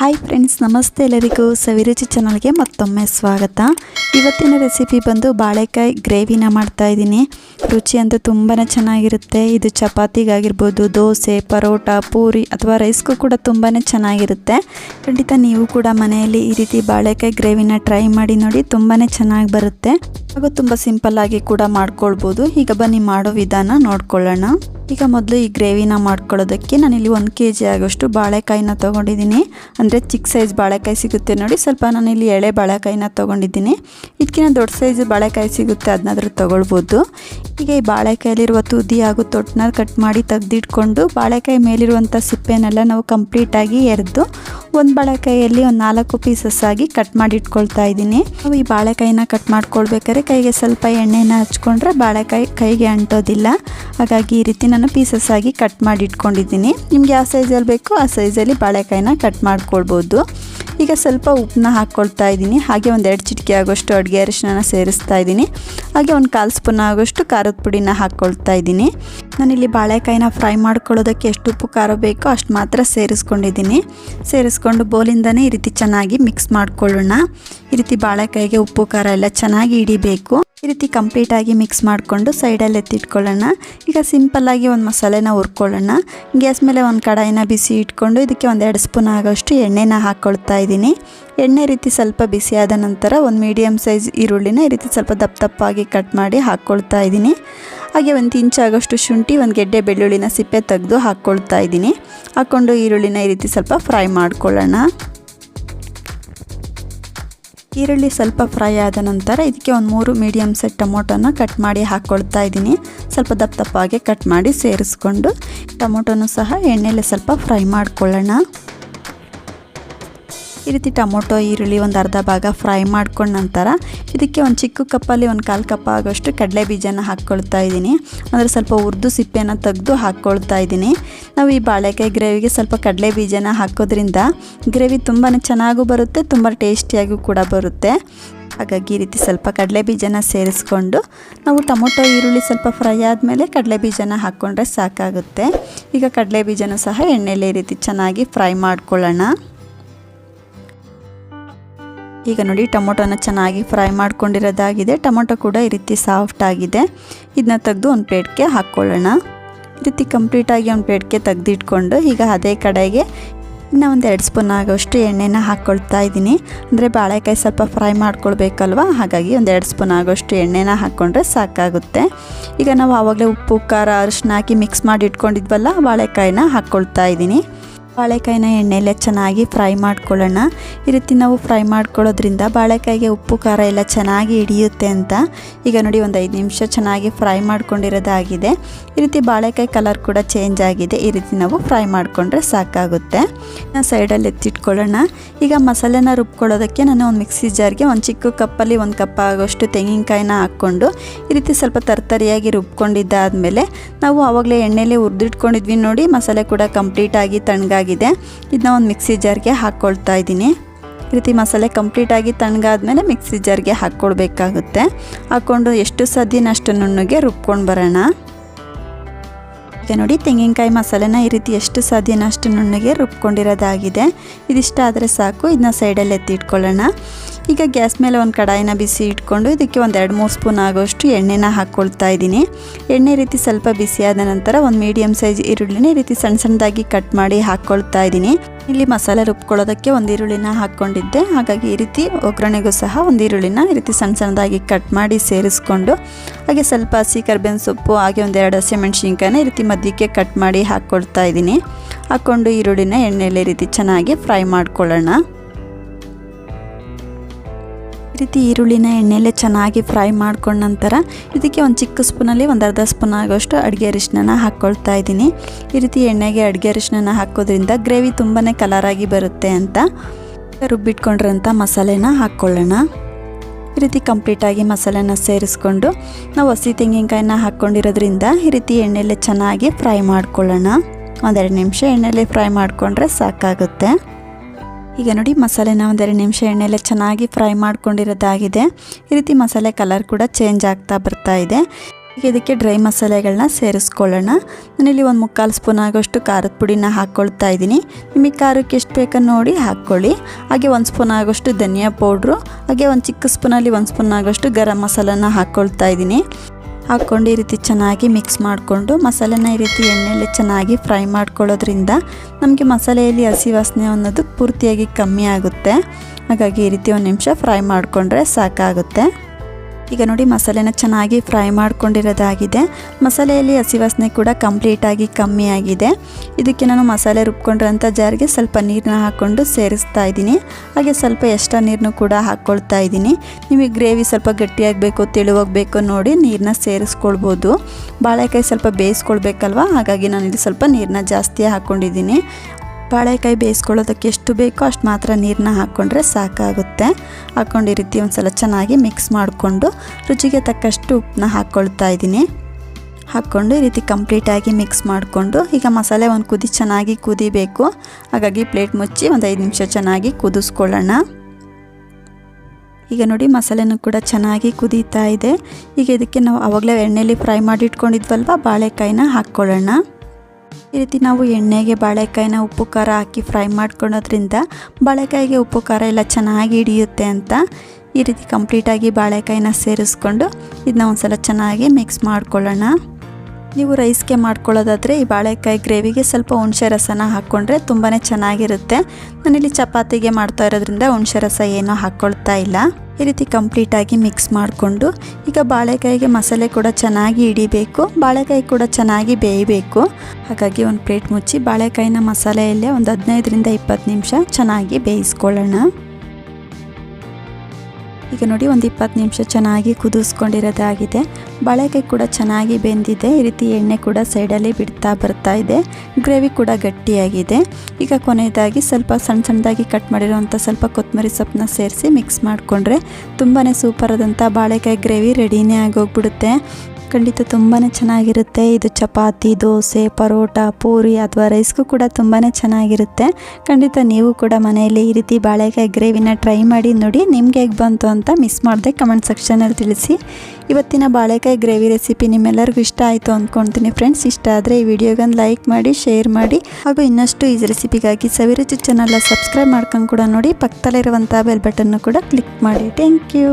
Hi friends ನಮಸ್ತೆ ಎಲ್ಲರಿಗೂ. ಸವಿರುಚಿ ಚಾನಲ್ಗೆ ಮತ್ತೊಮ್ಮೆ ಸ್ವಾಗತ. ಇವತ್ತಿನ ರೆಸಿಪಿ ಬಂದು ಬಾಳೆಕಾಯಿ ಗ್ರೇವಿನ ಮಾಡ್ತಾ ಇದ್ದೀನಿ. ರುಚಿ ಅಂತೂ ತುಂಬಾ ಚೆನ್ನಾಗಿರುತ್ತೆ. ಇದು ಚಪಾತಿಗಾಗಿರ್ಬೋದು, ದೋಸೆ, ಪರೋಟ, ಪೂರಿ ಅಥವಾ ರೈಸ್ಗೂ ಕೂಡ ತುಂಬಾ ಚೆನ್ನಾಗಿರುತ್ತೆ. ಖಂಡಿತ ನೀವು ಕೂಡ ಮನೆಯಲ್ಲಿ ಈ ರೀತಿ ಬಾಳೆಕಾಯಿ ಗ್ರೇವಿನ ಟ್ರೈ ಮಾಡಿ ನೋಡಿ ತುಂಬಾ ಚೆನ್ನಾಗಿ ಬರುತ್ತೆ. ಹಾಗೂ ತುಂಬ ಸಿಂಪಲ್ ಆಗಿ ಕೂಡ ಮಾಡ್ಕೊಳ್ಬೋದು. ಈಗ ಬನ್ನಿ ಮಾಡೋ ವಿಧಾನ ನೋಡ್ಕೊಳ್ಳೋಣ. ಈಗ ಮೊದಲು ಈ ಗ್ರೇವಿನ ಮಾಡ್ಕೊಳ್ಳೋದಕ್ಕೆ ನಾನಿಲ್ಲಿ ಒಂದು ಕೆ ಜಿ ಆಗೋಷ್ಟು ಬಾಳೆಕಾಯಿನ ತೊಗೊಂಡಿದ್ದೀನಿ. ಅಂದರೆ ಚಿಕ್ಕ ಸೈಜ್ ಬಾಳೆಕಾಯಿ ಸಿಗುತ್ತೆ ನೋಡಿ. ಸ್ವಲ್ಪ ನಾನಿಲ್ಲಿ ಎಳೆ ಬಾಳೆಕಾಯಿನ ತೊಗೊಂಡಿದ್ದೀನಿ. ಇದಕ್ಕಿಂತ ದೊಡ್ಡ ಸೈಜ್ ಬಾಳೆಕಾಯಿ ಸಿಗುತ್ತೆ ಅದನ್ನಾದ್ರೂ ತೊಗೊಳ್ಬೋದು. ಈಗ ಈ ಬಾಳೆಕಾಯಲ್ಲಿರುವ ತುದಿ ಹಾಗೂ ತೊಟ್ಟನ ಕಟ್ ಮಾಡಿ ತೆಗೆದಿಟ್ಕೊಂಡು ಬಾಳೆಕಾಯಿ ಮೇಲಿರುವಂಥ ಸಿಪ್ಪೆನೆಲ್ಲ ನಾವು ಕಂಪ್ಲೀಟಾಗಿ ಎರೆದು ಒಂದು ಬಾಳೆಕಾಯಿಯಲ್ಲಿ ಒಂದು ನಾಲ್ಕು ಪೀಸಸ್ ಆಗಿ ಕಟ್ ಮಾಡಿ ಇಟ್ಕೊಳ್ತಾ ಇದ್ದೀನಿ. ನಾವು ಈ ಬಾಳೆಕಾಯಿನ ಕಟ್ ಮಾಡ್ಕೊಳ್ಬೇಕಾದ್ರೆ ಕೈಗೆ ಸ್ವಲ್ಪ ಎಣ್ಣೆನ ಹಚ್ಕೊಂಡ್ರೆ ಬಾಳೆಕಾಯಿ ಕೈಗೆ ಅಂಟೋದಿಲ್ಲ. ಹಾಗಾಗಿ ಈ ರೀತಿ ನಾನು ಪೀಸಸ್ ಆಗಿ ಕಟ್ ಮಾಡಿ ಇಟ್ಕೊಂಡಿದ್ದೀನಿ. ನಿಮ್ಗೆ ಯಾವ ಸೈಜಲ್ಲಿ ಬೇಕೋ ಆ ಸೈಜಲ್ಲಿ ಬಾಳೆಕಾಯಿನ ಕಟ್ ಮಾಡ್ಕೊಳ್ಬೋದು. ಈಗ ಸ್ವಲ್ಪ ಉಪ್ಪನ್ನ ಹಾಕ್ಕೊಳ್ತಾ ಇದ್ದೀನಿ. ಹಾಗೆ ಒಂದು ಎರಡು ಚಿಟಿಕೆ ಆಗೋಷ್ಟು ಅಡುಗೆ ಅರಿಶಿನ ಸೇರಿಸ್ತಾ ಇದ್ದೀನಿ. ಹಾಗೆ ಒಂದು ಕಾಲು ಸ್ಪೂನ್ ಆಗೋಷ್ಟು ಖಾರದ ಪುಡಿನ ಹಾಕ್ಕೊಳ್ತಾ ಇದ್ದೀನಿ. ನಾನಿಲ್ಲಿ ಬಾಳೆಕಾಯಿನ ಫ್ರೈ ಮಾಡ್ಕೊಳ್ಳೋದಕ್ಕೆ ಎಷ್ಟು ಉಪ್ಪು ಖಾರ ಬೇಕೋ ಅಷ್ಟು ಮಾತ್ರ ಸೇರಿಸ್ಕೊಂಡಿದ್ದೀನಿ. ಸೇರಿಸ್ಕೊಂಡು ಬೋಲಿಂದನೇ ಈ ರೀತಿ ಚೆನ್ನಾಗಿ ಮಿಕ್ಸ್ ಮಾಡ್ಕೊಳ್ಳೋಣ. ಈ ರೀತಿ ಬಾಳೆಕಾಯಿಗೆ ಉಪ್ಪು ಖಾರ ಎಲ್ಲ ಚೆನ್ನಾಗಿ ಹಿಡಿಬೇಕು. ಈ ರೀತಿ ಕಂಪ್ಲೀಟಾಗಿ ಮಿಕ್ಸ್ ಮಾಡಿಕೊಂಡು ಸೈಡಲ್ಲಿ ಎತ್ತಿಟ್ಕೊಳ್ಳೋಣ. ಈಗ ಸಿಂಪಲ್ಲಾಗಿ ಒಂದು ಮಸಾಲೆನ ಹುರ್ಕೊಳ್ಳೋಣ. ಗ್ಯಾಸ್ ಮೇಲೆ ಒಂದು ಕಡಾಯಿನ ಬಿಸಿ ಇಟ್ಕೊಂಡು ಇದಕ್ಕೆ ಒಂದು ಎರಡು ಸ್ಪೂನ್ ಆಗೋಷ್ಟು ಎಣ್ಣೆನ ಹಾಕ್ಕೊಳ್ತಾ ಇದ್ದೀನಿ. ಎಣ್ಣೆ ರೀತಿ ಸ್ವಲ್ಪ ಬಿಸಿ ಆದ ನಂತರ ಒಂದು ಮೀಡಿಯಮ್ ಸೈಜ್ ಈರುಳ್ಳಿನ ಈ ರೀತಿ ಸ್ವಲ್ಪ ದಪ್ಪ ದಪ್ಪಾಗಿ ಕಟ್ ಮಾಡಿ ಹಾಕ್ಕೊಳ್ತಾ ಇದ್ದೀನಿ. ಹಾಗೆ ಒಂದು ಇಂಚ್ ಆಗೋಷ್ಟು ಶುಂಠಿ, ಒಂದು ಗೆಡ್ಡೆ ಬೆಳ್ಳುಳ್ಳಿನ ಸಿಪ್ಪೆ ತೆಗೆದು ಹಾಕ್ಕೊಳ್ತಾ ಇದ್ದೀನಿ. ಹಾಕ್ಕೊಂಡು ಈರುಳ್ಳಿನ ಈ ರೀತಿ ಸ್ವಲ್ಪ ಫ್ರೈ ಮಾಡ್ಕೊಳ್ಳೋಣ. ಈರುಳ್ಳಿ ಸ್ವಲ್ಪ ಫ್ರೈ ಆದ ನಂತರ ಇದಕ್ಕೆ ಒಂದು ಮೂರು ಮೀಡಿಯಮ್ ಸೆಟ್ ಟೊಮೊಟೊನ ಕಟ್ ಮಾಡಿ ಹಾಕ್ಕೊಳ್ತಾ ಇದ್ದೀನಿ. ಸ್ವಲ್ಪ ದಪ್ಪ ದಪ್ಪಾಗೆ ಕಟ್ ಮಾಡಿ ಸೇರಿಸ್ಕೊಂಡು ಟೊಮೊಟೊನೂ ಸಹ ಎಣ್ಣೆಯಲ್ಲಿ ಸ್ವಲ್ಪ ಫ್ರೈ ಮಾಡ್ಕೊಳ್ಳೋಣ. ಈ ರೀತಿ ಟೊಮೊಟೊ, ಈರುಳ್ಳಿ ಒಂದು ಅರ್ಧ ಭಾಗ ಫ್ರೈ ಮಾಡ್ಕೊಂಡ ನಂತರ ಇದಕ್ಕೆ ಒಂದು ಚಿಕ್ಕ ಕಪ್ಪಲ್ಲಿ ಒಂದು ಕಾಲು ಕಪ್ ಆಗೋಷ್ಟು ಕಡಲೆ ಬೀಜನ ಹಾಕ್ಕೊಳ್ತಾ ಇದ್ದೀನಿ. ಅಂದರೆ ಸ್ವಲ್ಪ ಹುರಿದು ಸಿಪ್ಪೆನ ತೆಗೆದು ಹಾಕ್ಕೊಳ್ತಾ ಇದ್ದೀನಿ. ನಾವು ಈ ಬಾಳೆಕಾಯಿ ಗ್ರೇವಿಗೆ ಸ್ವಲ್ಪ ಕಡಲೆ ಬೀಜನ ಹಾಕೋದ್ರಿಂದ ಗ್ರೇವಿ ತುಂಬಾ ಚೆನ್ನಾಗೂ ಬರುತ್ತೆ, ತುಂಬ ಟೇಸ್ಟಿಯಾಗೂ ಕೂಡ ಬರುತ್ತೆ. ಹಾಗಾಗಿ ಈ ರೀತಿ ಸ್ವಲ್ಪ ಕಡಲೆ ಬೀಜನ ಸೇರಿಸ್ಕೊಂಡು ನಾವು ಟೊಮೊಟೊ, ಈರುಳ್ಳಿ ಸ್ವಲ್ಪ ಫ್ರೈ ಆದಮೇಲೆ ಕಡಲೆ ಬೀಜನ ಹಾಕ್ಕೊಂಡ್ರೆ ಸಾಕಾಗುತ್ತೆ. ಈಗ ಕಡಲೆ ಬೀಜನ ಸಹ ಎಣ್ಣೆಯಲ್ಲಿ ಈ ರೀತಿ ಚೆನ್ನಾಗಿ ಫ್ರೈ ಮಾಡ್ಕೊಳ್ಳೋಣ. ಈಗ ನೋಡಿ ಟೊಮೊಟೊನ ಚೆನ್ನಾಗಿ ಫ್ರೈ ಮಾಡ್ಕೊಂಡಿರೋದಾಗಿದೆ. ಟೊಮೊಟೊ ಕೂಡ ಈ ರೀತಿ ಸಾಫ್ಟ್ ಆಗಿದೆ. ಇದನ್ನ ತೆಗೆದು ಒಂದು ಪ್ಲೇಟ್ಗೆ ಹಾಕ್ಕೊಳ್ಳೋಣ. ಈ ರೀತಿ ಕಂಪ್ಲೀಟಾಗಿ ಒಂದು ಪ್ಲೇಟ್ಗೆ ತೆಗೆದಿಟ್ಕೊಂಡು ಈಗ ಅದೇ ಕಡೆಗೆ ಇನ್ನು ಒಂದು ಎರಡು ಸ್ಪೂನ್ ಆಗೋಷ್ಟು ಎಣ್ಣೆನ ಹಾಕ್ಕೊಳ್ತಾ ಇದ್ದೀನಿ. ಅಂದರೆ ಬಾಳೆಕಾಯಿ ಸ್ವಲ್ಪ ಫ್ರೈ ಮಾಡ್ಕೊಳ್ಬೇಕಲ್ವ? ಹಾಗಾಗಿ ಒಂದು ಎರಡು ಸ್ಪೂನ್ ಆಗೋಷ್ಟು ಎಣ್ಣೆನ ಹಾಕ್ಕೊಂಡ್ರೆ ಸಾಕಾಗುತ್ತೆ. ಈಗ ನಾವು ಆವಾಗಲೇ ಉಪ್ಪು, ಖಾರ ಅರಿಶಿನ ಹಾಕಿ ಮಿಕ್ಸ್ ಮಾಡಿ ಇಟ್ಕೊಂಡಿದ್ವಲ್ಲ, ಬಾಳೆಕಾಯಿನ ಹಾಕ್ಕೊಳ್ತಾ ಇದ್ದೀನಿ. ಬಾಳೆಕಾಯಿನ ಎಣ್ಣೆಯಲ್ಲೇ ಚೆನ್ನಾಗಿ ಫ್ರೈ ಮಾಡ್ಕೊಳ್ಳೋಣ. ಈ ರೀತಿ ನಾವು ಫ್ರೈ ಮಾಡ್ಕೊಳ್ಳೋದ್ರಿಂದ ಬಾಳೆಕಾಯಿಗೆ ಉಪ್ಪು, ಖಾರ ಎಲ್ಲ ಚೆನ್ನಾಗಿ ಹಿಡಿಯುತ್ತೆ ಅಂತ. ಈಗ ನೋಡಿ ಒಂದು ಐದು ನಿಮಿಷ ಚೆನ್ನಾಗಿ ಫ್ರೈ ಮಾಡ್ಕೊಂಡಿರೋದಾಗಿದೆ. ಈ ರೀತಿ ಬಾಳೆಕಾಯಿ ಕಲರ್ ಕೂಡ ಚೇಂಜ್ ಆಗಿದೆ. ಈ ರೀತಿ ನಾವು ಫ್ರೈ ಮಾಡಿಕೊಂಡ್ರೆ ಸಾಕಾಗುತ್ತೆ. ಸೈಡಲ್ಲಿ ಎತ್ತಿಟ್ಕೊಳ್ಳೋಣ. ಈಗ ಮಸಾಲೆನ ರುಬ್ಕೊಳ್ಳೋದಕ್ಕೆ ನಾನು ಒಂದು ಮಿಕ್ಸಿ ಜಾರ್ಗೆ ಒಂದು ಚಿಕ್ಕ ಕಪ್ಪಲ್ಲಿ ಒಂದು ಕಪ್ ಆಗೋಷ್ಟು ತೆಂಗಿನಕಾಯಿನ ಹಾಕ್ಕೊಂಡು ಈ ರೀತಿ ಸ್ವಲ್ಪ ತರ್ತರಿಯಾಗಿ ರುಬ್ಕೊಂಡಿದ್ದಾದಮೇಲೆ ನಾವು ಆವಾಗಲೇ ಎಣ್ಣೆಯಲ್ಲಿ ಹುರಿದಿಟ್ಕೊಂಡಿದ್ವಿ ನೋಡಿ ಮಸಾಲೆ ಕೂಡ ಕಂಪ್ಲೀಟಾಗಿ ತಣ್ಣಗಾಗಿದೆ ಇದನ್ನ ಒಂದು ಮಿಕ್ಸಿ ಜಾರ್ಗೆ ಹಾಕ್ಕೊಳ್ತಾ ಇದ್ದೀನಿ. ಈ ರೀತಿ ಮಸಾಲೆ ಕಂಪ್ಲೀಟಾಗಿ ತಣ್ಣಗಾದ್ಮೇಲೆ ಮಿಕ್ಸಿ ಜಾರ್ಗೆ ಹಾಕ್ಕೊಳ್ಬೇಕಾಗುತ್ತೆ ಹಾಕ್ಕೊಂಡು ಎಷ್ಟು ಸಾಧ್ಯನ ಅಷ್ಟು ನುಣ್ಣಗೆ ರುಬ್ಕೊಂಡು ಬರೋಣ. ಈಗ ನೋಡಿ ತೆಂಗಿನಕಾಯಿ ಮಸಾಲೆನ ಈ ರೀತಿ ಎಷ್ಟು ಸಾಧ್ಯನ ಅಷ್ಟು ನುಣ್ಣಗೆ ರುಬ್ಕೊಂಡಿರೋದಾಗಿದೆ. ಇದಿಷ್ಟ ಆದರೆ ಸಾಕು ಇದನ್ನ ಸೈಡಲ್ಲಿ ಎತ್ತಿಟ್ಕೊಳ್ಳೋಣ. ಈಗ ಗ್ಯಾಸ್ ಮೇಲೆ ಒಂದು ಕಡಾಯಿನ ಬಿಸಿ ಇಟ್ಕೊಂಡು ಇದಕ್ಕೆ ಒಂದು ಎರಡು ಮೂರು ಸ್ಪೂನ್ ಆಗೋಷ್ಟು ಎಣ್ಣೆನ ಹಾಕ್ಕೊಳ್ತಾ ಇದ್ದೀನಿ. ಎಣ್ಣೆ ರೀತಿ ಸ್ವಲ್ಪ ಬಿಸಿಯಾದ ನಂತರ ಒಂದು ಮೀಡಿಯಮ್ ಸೈಜ್ ಈರುಳ್ಳಿನ ಈ ರೀತಿ ಸಣ್ಣ ಸಣ್ಣದಾಗಿ ಕಟ್ ಮಾಡಿ ಹಾಕ್ಕೊಳ್ತಾ ಇದ್ದೀನಿ. ಇಲ್ಲಿ ಮಸಾಲೆ ರುಬ್ಕೊಳ್ಳೋದಕ್ಕೆ ಒಂದು ಈರುಳ್ಳಿನ ಹಾಕ್ಕೊಂಡಿದ್ದೆ. ಹಾಗಾಗಿ ಈ ರೀತಿ ಒಗ್ಗರಣೆಗೂ ಸಹ ಒಂದು ಈರುಳ್ಳಿನ ಈ ರೀತಿ ಸಣ್ಣ ಸಣ್ಣದಾಗಿ ಕಟ್ ಮಾಡಿ ಸೇರಿಸ್ಕೊಂಡು ಹಾಗೆ ಸ್ವಲ್ಪ ಹಸಿ ಕರ್ಬೇವಿನ ಸೊಪ್ಪು, ಹಾಗೆ ಒಂದೆರಡು ಹಸಿಮೆಣ್ಸಿನ್ಕಾಯಿನ ಈ ರೀತಿ ಮಧ್ಯಕ್ಕೆ ಕಟ್ ಮಾಡಿ ಹಾಕ್ಕೊಳ್ತಾ ಇದ್ದೀನಿ. ಹಾಕ್ಕೊಂಡು ಈರುಳ್ಳಿನ ಎಣ್ಣೆಯಲ್ಲಿ ರೀತಿ ಚೆನ್ನಾಗಿ ಫ್ರೈ ಮಾಡ್ಕೊಳ್ಳೋಣ. ರೀತಿ ಈರುಳ್ಳಿನ ಎಣ್ಣೆಯಲ್ಲೇ ಚೆನ್ನಾಗಿ ಫ್ರೈ ಮಾಡ್ಕೊಂಡ ನಂತರ ಇದಕ್ಕೆ ಒಂದು ಚಿಕ್ಕ ಸ್ಪೂನಲ್ಲಿ ಒಂದು ಅರ್ಧ ಸ್ಪೂನ್ ಆಗೋಷ್ಟು ಅಡುಗೆ ಅರಿಶಿನ ಹಾಕ್ಕೊಳ್ತಾ ಇದ್ದೀನಿ. ಈ ರೀತಿ ಎಣ್ಣೆಗೆ ಅಡುಗೆ ಅರಿಶಿನ ಹಾಕೋದ್ರಿಂದ ಗ್ರೇವಿ ತುಂಬಾ ಕಲರಾಗಿ ಬರುತ್ತೆ ಅಂತ ರುಬ್ಬಿಟ್ಕೊಂಡಿರೋಂಥ ಮಸಾಲೆನ ಹಾಕ್ಕೊಳ್ಳೋಣ. ಈ ರೀತಿ ಕಂಪ್ಲೀಟಾಗಿ ಮಸಾಲೆನ ಸೇರಿಸ್ಕೊಂಡು ನಾವು ಹಸಿ ತೆಂಗಿನಕಾಯಿನ ಹಾಕ್ಕೊಂಡಿರೋದ್ರಿಂದ ಈ ರೀತಿ ಎಣ್ಣೆಯಲ್ಲೇ ಚೆನ್ನಾಗಿ ಫ್ರೈ ಮಾಡ್ಕೊಳ್ಳೋಣ. ಒಂದೆರಡು ನಿಮಿಷ ಎಣ್ಣೆಲೆ ಫ್ರೈ ಮಾಡಿಕೊಂಡ್ರೆ ಸಾಕಾಗುತ್ತೆ. ಈಗ ನೋಡಿ ಮಸಾಲೆನ ಒಂದೆರಡು ನಿಮಿಷ ಎಣ್ಣೆಲೆ ಚೆನ್ನಾಗಿ ಫ್ರೈ ಮಾಡ್ಕೊಂಡಿರೋದಾಗಿದೆ. ಈ ರೀತಿ ಮಸಾಲೆ ಕಲರ್ ಕೂಡ ಚೇಂಜ್ ಆಗ್ತಾ ಬರ್ತಾ ಇದೆ. ಈಗ ಇದಕ್ಕೆ ಡ್ರೈ ಮಸಾಲೆಗಳನ್ನ ಸೇರಿಸ್ಕೊಳ್ಳೋಣ. ನಾನಿಲ್ಲಿ ಒಂದು ಮುಕ್ಕಾಲು ಸ್ಪೂನ್ ಆಗೋಷ್ಟು ಖಾರದ ಪುಡಿನ ಹಾಕ್ಕೊಳ್ತಾ ಇದ್ದೀನಿ. ನಿಮಗೆ ಖಾರಕ್ಕೆ ಎಷ್ಟು ಬೇಕೋ ನೋಡಿ ಹಾಕ್ಕೊಳ್ಳಿ. ಹಾಗೆ ಒಂದು ಸ್ಪೂನ್ ಆಗೋಷ್ಟು ಧನಿಯಾ ಪೌಡ್ರು, ಹಾಗೆ ಒಂದು ಚಿಕ್ಕ ಸ್ಪೂನಲ್ಲಿ ಒಂದು ಸ್ಪೂನ್ ಆಗೋಷ್ಟು ಗರಂ ಮಸಾಲನ ಹಾಕ್ಕೊಳ್ತಾ ಇದ್ದೀನಿ. ಹಾಕ್ಕೊಂಡು ಈ ರೀತಿ ಚೆನ್ನಾಗಿ ಮಿಕ್ಸ್ ಮಾಡಿಕೊಂಡು ಮಸಾಲೆನ ಈ ರೀತಿ ಎಣ್ಣೆಯಲ್ಲಿ ಚೆನ್ನಾಗಿ ಫ್ರೈ ಮಾಡ್ಕೊಳ್ಳೋದ್ರಿಂದ ನಮಗೆ ಮಸಾಲೆಯಲ್ಲಿ ಹಸಿ ವಾಸನೆ ಅನ್ನೋದು ಪೂರ್ತಿಯಾಗಿ ಕಮ್ಮಿ ಆಗುತ್ತೆ. ಹಾಗಾಗಿ ಈ ರೀತಿ ಒಂದು ನಿಮಿಷ ಫ್ರೈ ಮಾಡಿಕೊಂಡ್ರೆ ಸಾಕಾಗುತ್ತೆ. ಈಗ ನೋಡಿ ಮಸಾಲೆನ ಚೆನ್ನಾಗಿ ಫ್ರೈ ಮಾಡ್ಕೊಂಡಿರೋದಾಗಿದೆ. ಮಸಾಲೆಯಲ್ಲಿ ಹಸಿ ವಾಸನೆ ಕೂಡ ಕಂಪ್ಲೀಟಾಗಿ ಕಮ್ಮಿ ಆಗಿದೆ. ಇದಕ್ಕೆ ನಾನು ಮಸಾಲೆ ರುಬ್ಕೊಂಡಿರೋಂಥ ಜಾರಿಗೆ ಸ್ವಲ್ಪ ನೀರನ್ನ ಹಾಕ್ಕೊಂಡು ಸೇರಿಸ್ತಾ ಇದ್ದೀನಿ. ಹಾಗೆ ಸ್ವಲ್ಪ ಎಕ್ಸ್ಟ್ರಾ ನೀರನ್ನು ಕೂಡ ಹಾಕ್ಕೊಳ್ತಾ ಇದ್ದೀನಿ. ನಿಮಗೆ ಗ್ರೇವಿ ಸ್ವಲ್ಪ ಗಟ್ಟಿಯಾಗಬೇಕು, ತೆಳುವಾಗಬೇಕು ನೋಡಿ ನೀರನ್ನ ಸೇರಿಸ್ಕೊಳ್ಬೋದು. ಬಾಳೆಕಾಯಿ ಸ್ವಲ್ಪ ಬೇಯಿಸ್ಕೊಳ್ಬೇಕಲ್ವ? ಹಾಗಾಗಿ ನಾನು ಇಲ್ಲಿ ಸ್ವಲ್ಪ ನೀರನ್ನ ಜಾಸ್ತಿ ಹಾಕ್ಕೊಂಡಿದ್ದೀನಿ. ಬಾಳೆಕಾಯಿ ಬೇಯಿಸ್ಕೊಳ್ಳೋದಕ್ಕೆ ಎಷ್ಟು ಬೇಕೋ ಅಷ್ಟು ಮಾತ್ರ ನೀರನ್ನ ಹಾಕ್ಕೊಂಡ್ರೆ ಸಾಕಾಗುತ್ತೆ. ಹಾಕ್ಕೊಂಡು ಈ ರೀತಿ ಒಂದು ಸಲ ಚೆನ್ನಾಗಿ ಮಿಕ್ಸ್ ಮಾಡಿಕೊಂಡು ರುಚಿಗೆ ತಕ್ಕಷ್ಟು ಉಪ್ಪನ್ನ ಹಾಕ್ಕೊಳ್ತಾ ಇದ್ದೀನಿ. ಹಾಕ್ಕೊಂಡು ಈ ರೀತಿ ಕಂಪ್ಲೀಟಾಗಿ ಮಿಕ್ಸ್ ಮಾಡಿಕೊಂಡು ಈಗ ಮಸಾಲೆ ಒಂದು ಕುದಿ ಚೆನ್ನಾಗಿ ಕುದಿಬೇಕು. ಹಾಗಾಗಿ ಪ್ಲೇಟ್ ಮುಚ್ಚಿ ಒಂದು ಐದು ನಿಮಿಷ ಚೆನ್ನಾಗಿ ಕುದಿಸ್ಕೊಳ್ಳೋಣ. ಈಗ ನೋಡಿ ಮಸಾಲೆನೂ ಕೂಡ ಚೆನ್ನಾಗಿ ಕುದೀತಾ ಇದೆ. ಈಗ ಇದಕ್ಕೆ ನಾವು ಆವಾಗಲೇ ಎಣ್ಣೆಯಲ್ಲಿ ಫ್ರೈ ಮಾಡಿ ಇಟ್ಕೊಂಡಿದ್ವಲ್ವ ಬಾಳೆಕಾಯಿನ ಹಾಕ್ಕೊಳ್ಳೋಣ. ಈ ರೀತಿ ನಾವು ಎಣ್ಣೆಗೆ ಬಾಳೆಕಾಯಿನ ಉಪ್ಪು ಖಾರ ಹಾಕಿ ಫ್ರೈ ಮಾಡ್ಕೊಳೋದ್ರಿಂದ ಬಾಳೆಕಾಯಿಗೆ ಉಪ್ಪು ಖಾರ ಎಲ್ಲ ಚೆನ್ನಾಗಿ ಹಿಡಿಯುತ್ತೆ ಅಂತ ಈ ರೀತಿ ಕಂಪ್ಲೀಟಾಗಿ ಬಾಳೆಕಾಯಿನ ಸೇರಿಸ್ಕೊಂಡು ಇದನ್ನ ಒಂದ್ಸಲ ಚೆನ್ನಾಗಿ ಮಿಕ್ಸ್ ಮಾಡ್ಕೊಳ್ಳೋಣ. ನೀವು ರೈಸ್ಗೆ ಮಾಡ್ಕೊಳ್ಳೋದಾದರೆ ಈ ಬಾಳೆಕಾಯಿ ಗ್ರೇವಿಗೆ ಸ್ವಲ್ಪ ಹುಣಸೆ ರಸನ ಹಾಕ್ಕೊಂಡ್ರೆ ತುಂಬಾ ಚೆನ್ನಾಗಿರುತ್ತೆ. ನಾನಿಲ್ಲಿ ಚಪಾತಿಗೆ ಮಾಡ್ತಾ ಇರೋದ್ರಿಂದ ಹುಣಸೆ ರಸ ಏನೂ ಹಾಕ್ಕೊಳ್ತಾ ಇಲ್ಲ. ಈ ರೀತಿ ಕಂಪ್ಲೀಟಾಗಿ ಮಿಕ್ಸ್ ಮಾಡಿಕೊಂಡು, ಈಗ ಬಾಳೆಕಾಯಿಗೆ ಮಸಾಲೆ ಕೂಡ ಚೆನ್ನಾಗಿ ಹಿಡಿಬೇಕು, ಬಾಳೆಕಾಯಿ ಕೂಡ ಚೆನ್ನಾಗಿ ಬೇಯಬೇಕು. ಹಾಗಾಗಿ ಒಂದು ಪ್ಲೇಟ್ ಮುಚ್ಚಿ, ಬಾಳೆಕಾಯಿನ ಮಸಾಲೆಯಲ್ಲೇ ಒಂದು ಹದಿನೈದರಿಂದ ಇಪ್ಪತ್ತು ನಿಮಿಷ ಚೆನ್ನಾಗಿ ಬೇಯಿಸ್ಕೊಳ್ಳೋಣ. ಈಗ ನೋಡಿ ಒಂದು ಇಪ್ಪತ್ತು ನಿಮಿಷ ಚೆನ್ನಾಗಿ ಕುದಿಸ್ಕೊಂಡಿರೋದಾಗಿದೆ. ಬಾಳೆಕಾಯಿ ಕೂಡ ಚೆನ್ನಾಗಿ ಬೆಂದಿದೆ. ಈ ರೀತಿ ಎಣ್ಣೆ ಕೂಡ ಸೈಡಲ್ಲಿ ಬಿಡ್ತಾ ಬರ್ತಾ ಇದೆ. ಗ್ರೇವಿ ಕೂಡ ಗಟ್ಟಿಯಾಗಿದೆ. ಈಗ ಕೊನೆಯದಾಗಿ ಸ್ವಲ್ಪ ಸಣ್ಣ ಸಣ್ಣದಾಗಿ ಕಟ್ ಮಾಡಿರೋವಂಥ ಸ್ವಲ್ಪ ಕೊತ್ತಂಬರಿ ಸೊಪ್ಪನ್ನ ಸೇರಿಸಿ ಮಿಕ್ಸ್ ಮಾಡಿಕೊಂಡ್ರೆ ತುಂಬಾ ಸೂಪರಾದಂಥ ಬಾಳೆಕಾಯಿ ಗ್ರೇವಿ ರೆಡಿನೇ ಆಗೋಗ್ಬಿಡುತ್ತೆ. ಖಂಡಿತ ತುಂಬಾ ಚೆನ್ನಾಗಿರುತ್ತೆ. ಇದು ಚಪಾತಿ, ದೋಸೆ, ಪರೋಟ, ಪೂರಿ ಅಥವಾ ರೈಸ್ಗೂ ಕೂಡ ತುಂಬಾ ಚೆನ್ನಾಗಿರುತ್ತೆ. ಖಂಡಿತ ನೀವು ಕೂಡ ಮನೆಯಲ್ಲಿ ಈ ರೀತಿ ಬಾಳೆಕಾಯಿ, ಗ್ರೇವಿನ ಟ್ರೈ ಮಾಡಿ ನೋಡಿ ನಿಮ್ಗೆ ಹೇಗೆ ಬಂತು ಅಂತ ಮಿಸ್ ಮಾಡಿದೆ ಕಮೆಂಟ್ ಸೆಕ್ಷನಲ್ಲಿ ತಿಳಿಸಿ. ಇವತ್ತಿನ ಬಾಳೆಕಾಯಿ, ಗ್ರೇವಿ ರೆಸಿಪಿ ನಿಮ್ಮೆಲ್ಲರಿಗೂ ಇಷ್ಟ ಆಯಿತು ಅಂದ್ಕೊಳ್ತೀನಿ ಫ್ರೆಂಡ್ಸ್ ಇಷ್ಟ ಆದರೆ ಈ ವಿಡಿಯೋಗೊಂದು ಲೈಕ್ ಮಾಡಿ ಶೇರ್ ಮಾಡಿ ಹಾಗೂ ಇನ್ನಷ್ಟು ಈ ರೆಸಿಪಿಗಾಗಿ ಸವಿರುಚಿ ಚಾನಲ್ನ ಸಬ್ಸ್ಕ್ರೈಬ್ ಮಾಡ್ಕೊಂಡು ಕೂಡ ನೋಡಿ ಪಕ್ಕದಲ್ಲಿರುವಂಥ ಬೆಲ್ ಬಟನ್ನು ಕೂಡ ಕ್ಲಿಕ್ ಮಾಡಿ. Thank you